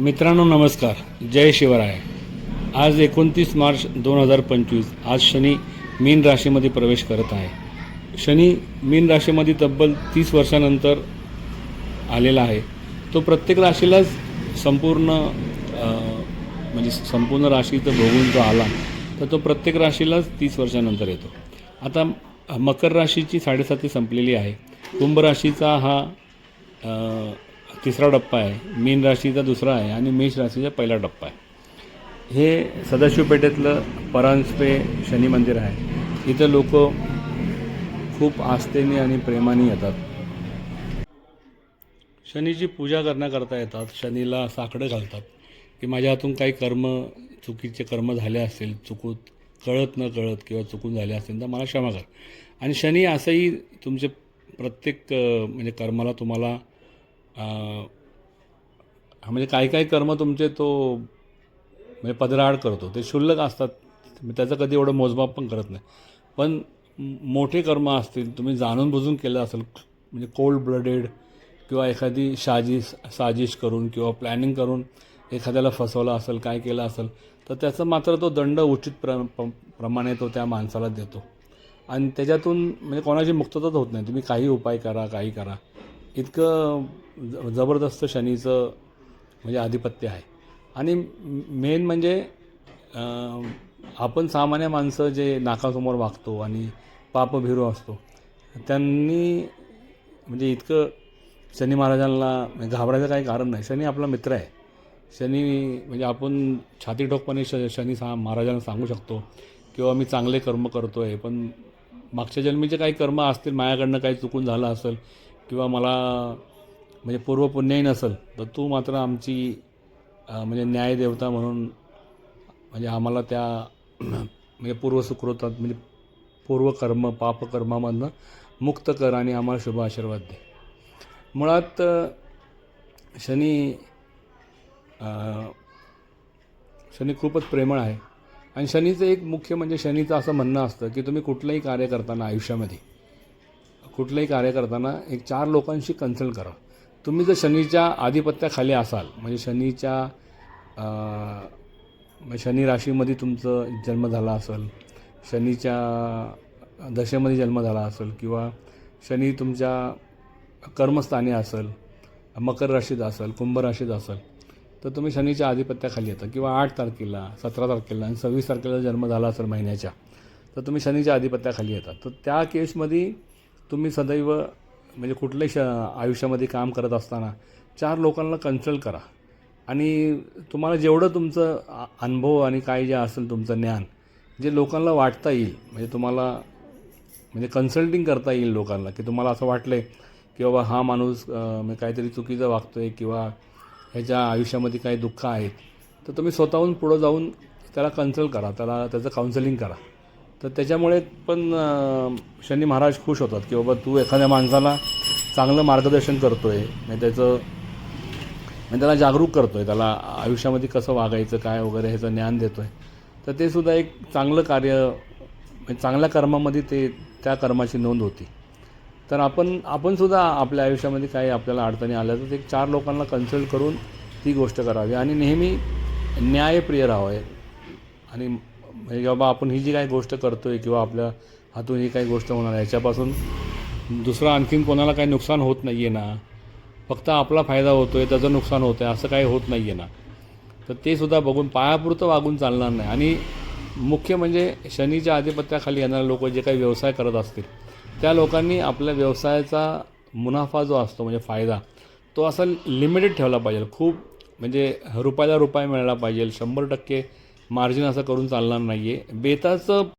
मित्रांनो नमस्कार. जय शिवराय. आज एकोणतीस मार्च दोन हजार पंचवीस. आज शनी मीन राशीमध्ये प्रवेश करत आहे. शनी मीन राशीमध्ये तब्बल तीस वर्षानंतर आलेला आहे. तो प्रत्येक राशीलाच संपूर्ण म्हणजे संपूर्ण राशीचं भोगून जो आला तर तो प्रत्येक राशीलाच तीस वर्षानंतर येतो. आता मकर राशीची साडेसाती संपलेली आहे. कुंभ राशीचा हा तिसरा टप्पा आहे. मीन राशीचा दुसरा आहे आणि मेष राशीचा पहिला टप्पा आहे. हे सदाशिवपेठेतलं परांजपे शनी मंदिर आहे. इथं लोक खूप आस्थेने आणि प्रेमाने येतात. शनीची पूजा करण्याकरता येतात. शनीला साकडं घालतात. की माझ्या हातून काही कर्म चुकीचे कर्म झाले असतील चुकूत कळत न कळत किंवा चुकून झाले असतील तर मला क्षमा कर. आणि शनी असंही तुमचे प्रत्येक म्हणजे कर्माला तुम्हाला म्हणजे काही काही कर्म तुमचे तो म्हणजे पदराड करतो. ते क्षुल्लक असतात. त्याचं कधी एवढं मोजमाप पण करत नाही. पण मोठे कर्म असतील तुम्ही जाणून बुजून केलं असेल म्हणजे कोल्ड ब्लडेड किंवा एखादी साजिश साजिश करून किंवा प्लॅनिंग करून एखाद्याला फसवलं असेल काय केलं असेल तर त्याचं मात्र तो दंड उचित प्र प्रमाणे तो त्या माणसाला देतो. आणि त्याच्यातून म्हणजे कोणाची मुक्तताच होत नाही. तुम्ही काही उपाय करा काही करा. इतकं ज- जबरदस्त शनीचं म्हणजे आधिपत्य आहे. आणि मेन म्हणजे आपण सामान्य माणसं जे नाकासमोर वागतो आणि पापभिरू असतो त्यांनी म्हणजे इतकं शनी महाराजांना म्हणजे घाबरायचं काही कारण नाही. शनी आपला मित्र आहे. शनी म्हणजे आपण छाती ठोकपणे श शनी सा महाराजांना सांगू शकतो किंवा मी चांगले कर्म करतो आहे पण मागच्या जन्मीचे काही कर्म असतील माझ्याकडनं काही चुकून झालं असेल किंवा मला म्हणजे पूर्वपुण्याही नसेल तर तू मात्र आमची म्हणजे न्यायदेवता म्हणून म्हणजे आम्हाला त्या म्हणजे पूर्वसुकृतात म्हणजे पूर्वकर्म पापकर्मामधनं मुक्त कर आणि आम्हाला शुभ आशीर्वाद दे. मुळात शनी शनी खूपच प्रेमळ आहे. आणि शनीचं एक मुख्य म्हणजे शनीचं असं म्हणणं असतं की तुम्ही कुठलंही कार्य करताना आयुष्यामध्ये कुठलंही कार्य करताना एक चार लोकांशी कन्सल्ट करा. तुम्ही जर शनीच्या आधिपत्याखाली असाल म्हणजे शनीच्या म्हणजे शनी राशीमध्ये तुमचं जन्म झाला असेल शनीच्या दशेमध्ये जन्म झाला असेल किंवा शनी तुमच्या कर्मस्थानी असेल मकर राशीत असेल कुंभ राशीत असेल तर तुम्ही शनीच्या आधिपत्याखाली येता किंवा आठ तारखेला सतरा तारखेला आणि सव्वीस तारखेला जन्म झाला असेल महिन्याच्या तर तुम्ही शनीच्या आधिपत्याखाली येतात तर त्या केसमध्ये तुम्ही सदैव म्हणजे कुठल्याही श आयुष्यामध्ये काम करत असताना चार लोकांना कन्सल्ट करा. आणि तुम्हाला जेवढं तुमचं आ- अनुभव आणि काय जे असेल तुमचं ज्ञान जे लोकांना वाटता येईल म्हणजे तुम्हाला म्हणजे कन्सल्टिंग करता येईल लोकांना की तुम्हाला असं वाटलं आहे की बाबा हा माणूस म्हणजे काहीतरी चुकीचं वागतो आहे किंवा ह्याच्या आयुष्यामध्ये काही दुःख आहेत तर तुम्ही स्वतःहून पुढं जाऊन त्याला कन्सल्ट करा त्याला त्याचं काउन्सलिंग करा. तर त्याच्यामुळे पण शनी महाराज खुश होतात की बाबा तू एखाद्या माणसाला चांगलं मार्गदर्शन करतो आहे म्हणजे त्याचं म्हणजे त्याला जागरूक करतो आहे त्याला आयुष्यामध्ये कसं वागायचं काय वगैरे ह्याचं ज्ञान देतो आहे तर ते सुद्धा एक चांगलं कार्य म्हणजे चांगल्या कर्मामध्ये ते त्या कर्माची नोंद होती. तर आपण आपणसुद्धा आपल्या आयुष्यामध्ये काही आपल्याला अडचणी आल्या तर ते चार लोकांना कन्सल्ट करून ती गोष्ट करावी. आणि नेहमी न्यायप्रिय राहावे. आणि म्हणजे बाबा आपण ही जी काही गोष्ट करतो आहे किंवा आपल्या हातून ही काही गोष्ट होणार आहे याच्यापासून दुसरं आणखीन कोणाला काही नुकसान होत नाही आहे ना. फक्त आपला फायदा होतो आहे त्याचं नुकसान होतं आहे असं काही होत नाही आहे ना. तर ते सुद्धा बघून पायापुरतं वागून चालणार नाही. आणि मुख्य म्हणजे शनीच्या आधिपत्याखाली येणारे लोक जे काही व्यवसाय करत असतील त्या लोकांनी आपल्या व्यवसायाचा मुनाफा जो असतो म्हणजे फायदा तो असा लिमिटेड ठेवला पाहिजे. खूप म्हणजे रुपयाला रुपये मिळाला पाहिजे शंभर टक्के मार्जिन असं करून चालणार नाही आहे बेताचं